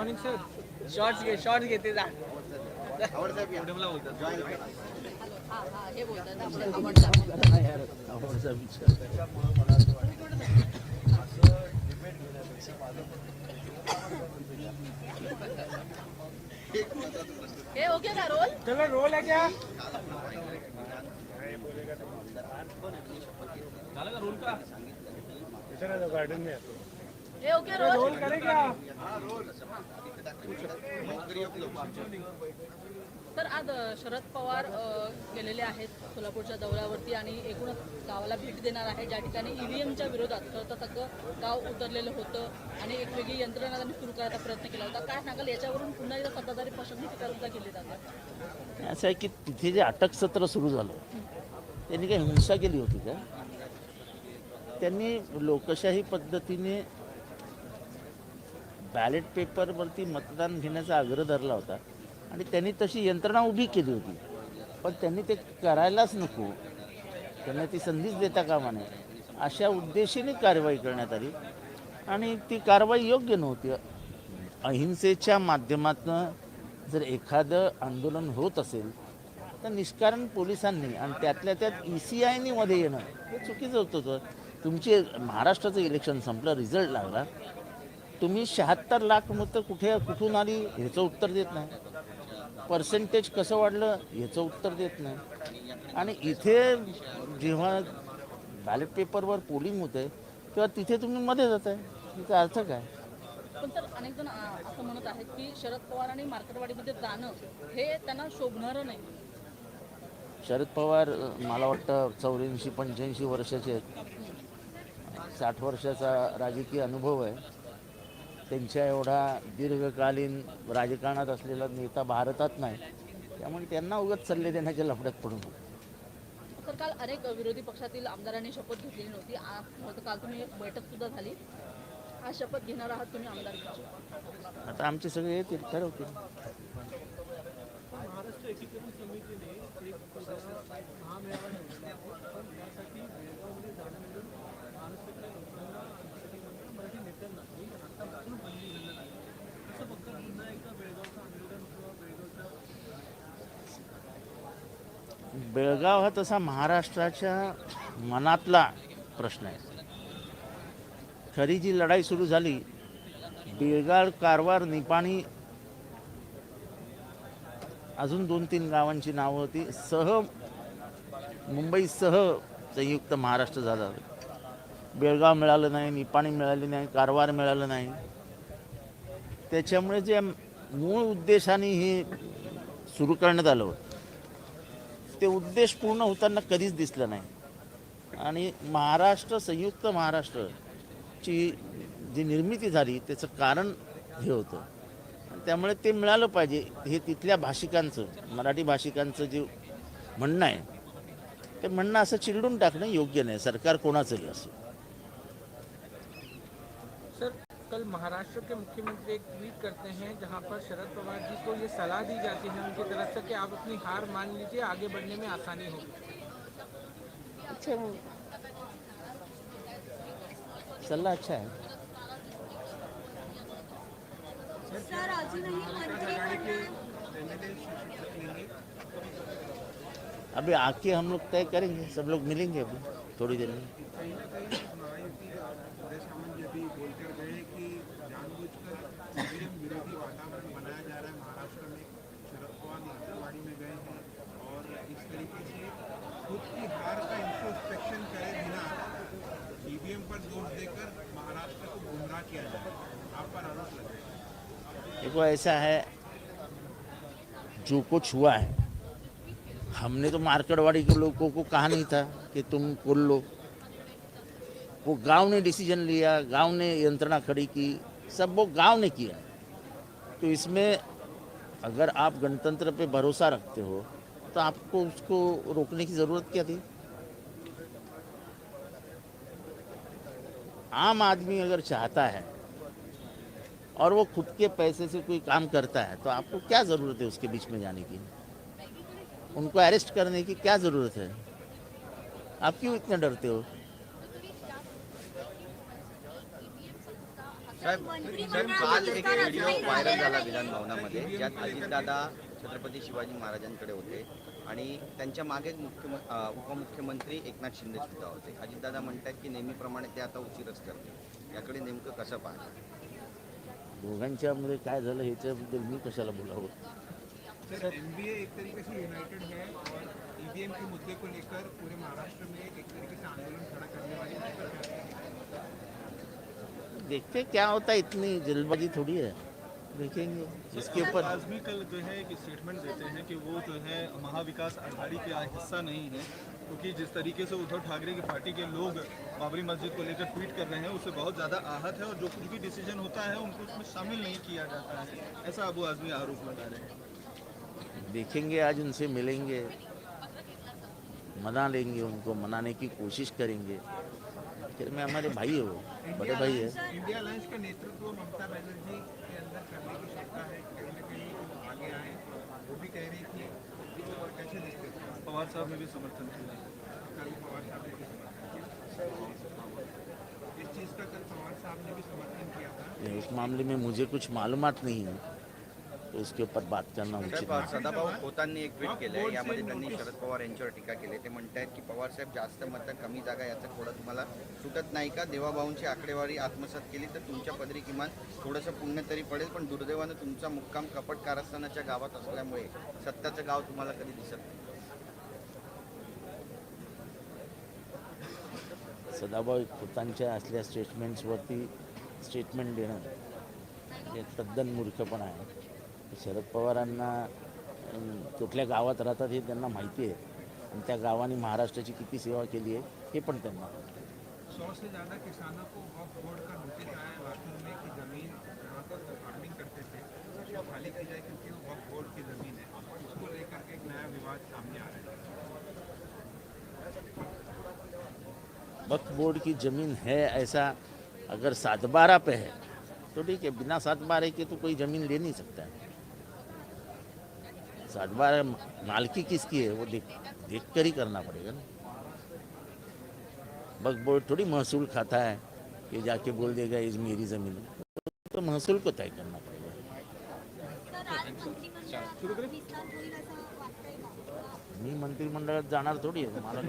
Morning sir shorts घे shorts घेते जा चलो रोल है क्या? रोल का गार्डन में। है तो रोल तर आज शरद पवार गेलेले आहेत सोलापूरच्या दौऱ्यावरती आणि एकूणच गावाला भेट देणार आहे. ज्या ठिकाणी ईव्हीएमच्या विरोधात खरं तर सगळं गाव उतरलेलं होतं आणि एक वेगळी यंत्रणा त्यांनी सुरू करायचा प्रयत्न केला होता. काय सांगाल? याच्यावरून पुन्हा एकदा सत्ताधारी पक्षांनी टीका सुद्धा केली जाते असं आहे की तिथे जे अटक सत्र सुरू झालं त्यांनी काही हिंसा केली होती का? त्यांनी लोकशाही पद्धतीने बॅलेट पेपरवरती मतदान घेण्याचा आग्रह धरला होता आणि त्यांनी तशी यंत्रणा उभी केली होती. पण त्यांनी ते करायलाच नको. त्यांना ती संधीच देता कामा नये. अशा उद्देशाने कारवाई करण्यात आली आणि ती कारवाई योग्य नव्हती. अहिंसेच्या माध्यमातून जर एखादं आंदोलन होत असेल तर निष्कारण पोलिसांनी आणि त्यातल्या त्यात ई सी आयनीमध्ये येणं हे चुकीचं होतं. होतं तुमचे महाराष्ट्राचं इलेक्शन संपलं रिझल्ट लागला. तुम्ही शहात्तर लाख मतं कुठे कुठून आली ह्याचं उत्तर देत नाही. पर्सेंटेज कसं वाढलं ह्याचं उत्तर देत नाही. आणि इथे जेव्हा बॅलेट पेपरवर पोलिंग होते तेव्हा तिथे तुम्ही मध्ये जात आहे त्याचा अर्थ काय? पण तर अनेक जण असं म्हणत आहेत की शरद पवार आणि मार्केटवाडीमध्ये जाणं हे त्यांना शोभणारं नाही. शरद पवार मला वाटतं चौऱ्याऐंशी पंच्याऐंशी वर्षाचे आहेत. साठ वर्षाचा राजकीय अनुभव आहे. त्यांच्या एवढा दीर्घकालीन राजकारणात असलेला नेता भारतात नाही. त्यामुळे त्यांना उगाच सल्ले देण्याच्या लफड्यात पडू नये तर काल अनेक विरोधी पक्षातील आमदारांनी शपथ घेतलेली नव्हती. काल तुम्ही एक बैठक सुद्धा झाली. आज शपथ घेणार आहात तुम्ही आमदार आता आमचे सगळे येतील ठरवतील महाराष्ट्र एकीकरण समितीने एक महामेळावा बेळगाव हा तसा महाराष्ट्राच्या मनातला प्रश्न आहे. खरी जी लढाई सुरू झाली बेळगाव कारवार निपाणी अजून दोन तीन गावांची नावं होती सह मुंबईसह संयुक्त महाराष्ट्र झाला. बेळगाव मिळालं नाही निपाणी मिळाली नाही कारवार मिळालं नाही. त्याच्यामुळे जे मूळ उद्देशाने हे सुरू करण्यात आलं होतं ते उद्देश पूर्ण होताना कधीच दिसलं नाही. आणि महाराष्ट्र संयुक्त महाराष्ट्रची जी निर्मिती झाली त्याचं कारण हे होतं. त्यामुळे ते मिळालं पाहिजे हे तिथल्या भाषिकांचं मराठी भाषिकांचं जे म्हणणं आहे ते म्हणणं असं चिरडून टाकणं योग्य नाही सरकार कोणाचंही असो. सर कल महाराष्ट्र के मुख्यमंत्री एक ट्वीट करते हैं जहाँ पर शरद पवार जी को ये सलाह दी जाती है उनकी तरफ़ से कि आप अपनी हार मान लीजिए आगे बढ़ने में आसानी होगी। सलाह अच्छा है। अभी आके हम लोग तय करेंगे सब लोग मिलेंगे अभी थोड़ी देर में कहीं ना कहीं महायुति सुरेश सामंत जी भी बोलकर गए हैं कि जानबूझकर ईवीएम विरोधी वातावरण बनाया जा रहा है महाराष्ट्र में शरद पवार मातरवाड़ी में गए हैं और इस तरीके से खुद की हार का इंट्रोस्पेक्शन करे बिना ईवीएम पर दोष देकर महाराष्ट्र को गुमराह किया जा रहा है आप पर आरोप लगा देखो, ऐसा है, जो कुछ हुआ है, हमने तो मार्केटवाड़ी के लोगों को कहा नहीं था कि तुम खोल लो। वो गाँव ने डिसीज़न लिया, गाँव ने यंत्रणा खड़ी की, सब वो गाँव ने किया। तो इसमें अगर आप गणतंत्र पे भरोसा रखते हो तो आपको उसको रोकने की ज़रूरत क्या थी? आम आदमी अगर चाहता है और वो खुद के पैसे से कोई काम करता है तो आपको क्या ज़रूरत है उसके बीच में जाने की? उनको अरेस्ट करने की क्या ज़रूरत है? आप क्यों इतने डरते हो? साहेब काल एक व्हिडिओ व्हायरल झाला विधान भवनामध्ये ज्यात अजितदादा छत्रपती शिवाजी महाराजांकडे होते आणि त्यांच्या मागे मुख्यम उपमुख्यमंत्री एकनाथ शिंदे सुद्धा होते. अजितदादा म्हणतात की नेहमीप्रमाणे ते आता उशीरच करते याकडे नेमकं कसं पाहता दोघांच्यामध्ये काय झालं ह्याच्याबद्दल मी कशाला बोलावं? सर एक तरीके से यूनाइटेड है और ईवीएम के मुद्दे को लेकर पूरे महाराष्ट्र में एक तरीके से आंदोलन खड़ा करने वाली है। इस पर क्या कहेंगे? देखते क्या होता है इतनी जल्दबाजी थोड़ी है. देखेंगे। इसके ऊपर आजमी कल जो है एक स्टेटमेंट देते हैं कि वो जो है महाविकास आघाड़ी का हिस्सा नहीं है क्योंकि जिस तरीके से उद्धव ठाकरे की पार्टी के लोग बाबरी मस्जिद को लेकर ट्वीट कर रहे हैं उससे बहुत ज़्यादा आहत है और जो कुछ भी डिसीज़न होता है उनको उसमें शामिल नहीं किया जाता है। ऐसा अबू आजमी आरोप लगा रहे हैं। देखेंगे आज उनसे मिलेंगे मना लेंगे उनको मनाने की कोशिश करेंगे। फिर में हमारे भाई है वो बड़े भाई है। इंडिया अलायंस का नेतृत्व ममता बनर्जी शक्ता है कहीं ना कहीं आगे आए वो भी कह रही थी और कैसे देखते पवार साहब ने भी समर्थन किया। कल पवार साहब ने भी समर्थन किया। इस चीज़ का कल पवार साहब ने भी समर्थन किया था। इस मामले में मुझे कुछ मालूम नहीं है। तो इसके ऊपर बात करना उचित सदाभाऊ खोतांनी एक ट्विट केलंय यामध्ये त्यांनी शरद पवार यांच्यावर टीका केली ते म्हणतायत की पवार साहेब जास्त मतं कमी जागा याचं थोडं तुम्हाला सुटत नाही का? देवाभाऊंची आकडेवारी आत्मसात केली तर तुमच्या पदरी किमान थोडंसं पुण्य तरी पडेल पण दुर्दैवानं तुमचा मुक्काम कपट कारस्थानाच्या गावात असल्यामुळे सत्ताचं गाव तुम्हाला कधी दिसत नाही. सदाभाऊ खोतांच्या असल्या स्टेटमेंट्सवरती स्टेटमेंट देणं हे तद्दन मूर्खपणा आहे. शरद पवार अं, कुठल्या गावात राहतात हे महती है आहे. आणि त्या गावाने सेवा के लिए हे पण वक्त बोर्ड की ज़मीन है ऐसा अगर सात बारह पे है तो ठीक है बिना सात बारह के तो कोई ज़मीन ले नहीं सकता है। सात बारह मालकी किसकी है वो देख देख कर ही करना पड़ेगा ना। वक्फ बोर्ड थोड़ी महसूल खाता है कि जाके बोल देगा इस मेरी ज़मीन तो महसूल को तय करना पड़ेगा। मी मंत्रिमंडळात जाणार थोडी आहे मला